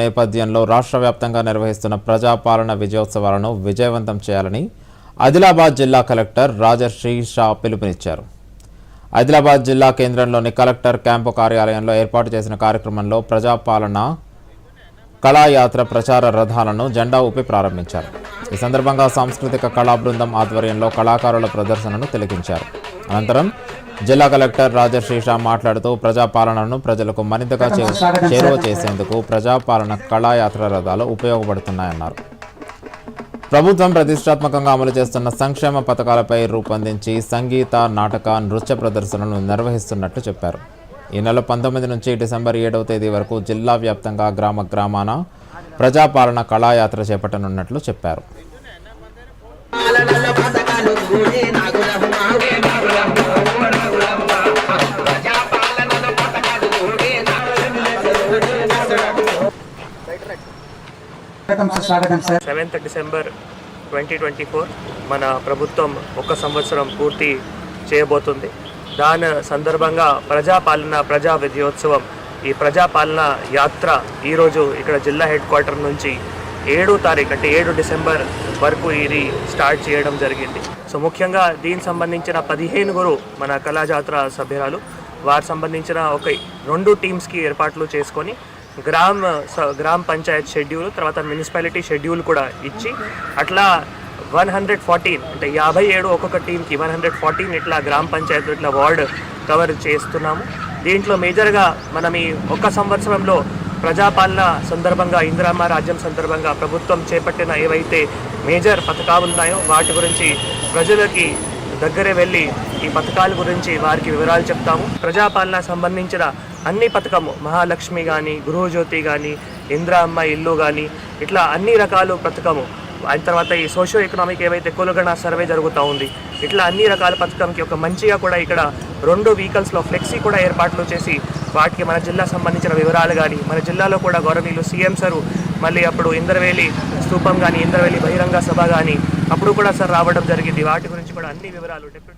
నేపథ్యంలో రాష్ట్ర వ్యాప్తంగా నిర్వహిస్తున్న ప్రజాపాలన విజయోత్సవాలను విజయవంతం చేయాలని ఆదిలాబాద్ జిల్లా కలెక్టర్ రాజశ్రీ షా పిలుపునిచ్చారు. ఆదిలాబాద్ జిల్లా కేంద్రంలోని కలెక్టర్ క్యాంపు కార్యాలయంలో ఏర్పాటు చేసిన కార్యక్రమంలో ప్రజాపాలన కళాయాత్ర ప్రచార రథాలను జెండా ఊపి ప్రారంభించారు. ఈ సందర్భంగా సాంస్కృతిక కళా బృందం ఆధ్వర్యంలో కళాకారుల ప్రదర్శనను తిలకించారు. అనంతరం జిల్లా కలెక్టర్ రాజశ్రీషా మాట్లాడుతూ ప్రజాపాలనను ప్రజలకు మరింతగా చేరువ చేసేందుకు ప్రజాపాలన కళాయాత్ర రథాలు ఉపయోగపడుతున్నాయన్నారు. ప్రభుత్వం ప్రతిష్టాత్మకంగా అమలు చేస్తున్న సంక్షేమ పథకాలపై రూపొందించి సంగీత నాటక నృత్య ప్రదర్శనలను నిర్వహిస్తున్నట్లు చెప్పారు. ఈ నెల పంతొమ్మిది నుంచి డిసెంబర్ ఏడవ తేదీ వరకు జిల్లా వ్యాప్తంగా గ్రామ గ్రామాన ప్రజాపాలన కళాయాత్ర చేపట్టనున్నట్లు చెప్పారు. Seventh December twenty twenty four మన ప్రభుత్వం ఒక సంవత్సరం పూర్తి చేయబోతుంది. దాని సందర్భంగా ప్రజాపాలన ప్రజా విజయోత్సవం ఈ ప్రజాపాలన యాత్ర ఈరోజు ఇక్కడ జిల్లా హెడ్ క్వార్టర్ నుంచి ఏడో తారీఖు అంటే ఏడు డిసెంబర్ వరకు ఇది స్టార్ట్ చేయడం జరిగింది. సో ముఖ్యంగా దీనికి సంబంధించిన పదిహేనుగురు మన కళాజాత్ర సభ్యురాలు వారు సంబంధించిన ఒక రెండు టీమ్స్కి ఏర్పాట్లు చేసుకొని గ్రామ స- పంచాయత్ షెడ్యూల్ తర్వాత మున్సిపాలిటీ షెడ్యూల్ కూడా ఇచ్చి అట్లా వన్ హండ్రెడ్ ఫార్టీన్ అంటే యాభై ఏడు ఒక్కొక్క టీంకి వన్ హండ్రెడ్ ఫార్టీన్ ఇట్లా గ్రామ పంచాయత్ ఇట్లా వార్డ్ కవర్ చేస్తున్నాము. దీంట్లో మేజర్గా మనం ఈ ఒక్క సంవత్సరంలో ప్రజాపాలన సందర్భంగా ఇందిరామ రాజ్యం సందర్భంగా ప్రభుత్వం చేపట్టిన ఏవైతే మేజర్ పథకాలు ఉన్నాయో వాటి గురించి ప్రజలకి దగ్గరే వెళ్ళి ఈ పథకాల గురించి వారికి వివరాలు చెప్తాము. ప్రజాపాలన సంబంధించిన అన్ని పథకము మహాలక్ష్మి కానీ గృహజ్యోతి కానీ ఇంద్ర అమ్మ ఇల్లు కానీ ఇట్లా అన్ని రకాల పథకము. ఆయన తర్వాత ఈ సోషో ఎకనామిక్ ఏవైతే కులగణ సర్వే జరుగుతూ ఉంది ఇట్లా అన్ని రకాల పథకంకి ఒక మంచిగా కూడా ఇక్కడ రెండు వెహికల్స్లో ఫ్లెక్సీ కూడా ఏర్పాట్లు చేసి వాటికి మన జిల్లా సంబంధించిన వివరాలు కానీ మన జిల్లాలో కూడా గౌరవనీయులు సీఎం సారు మళ్ళీ అప్పుడు ఇంద్రవేలి స్థూపం కానీ ఇంద్రవేలి బహిరంగ సభ కానీ అప్పుడు కూడా సార్ రావడం జరిగింది. వాటి గురించి కూడా అన్ని వివరాలు డిప్యూటీ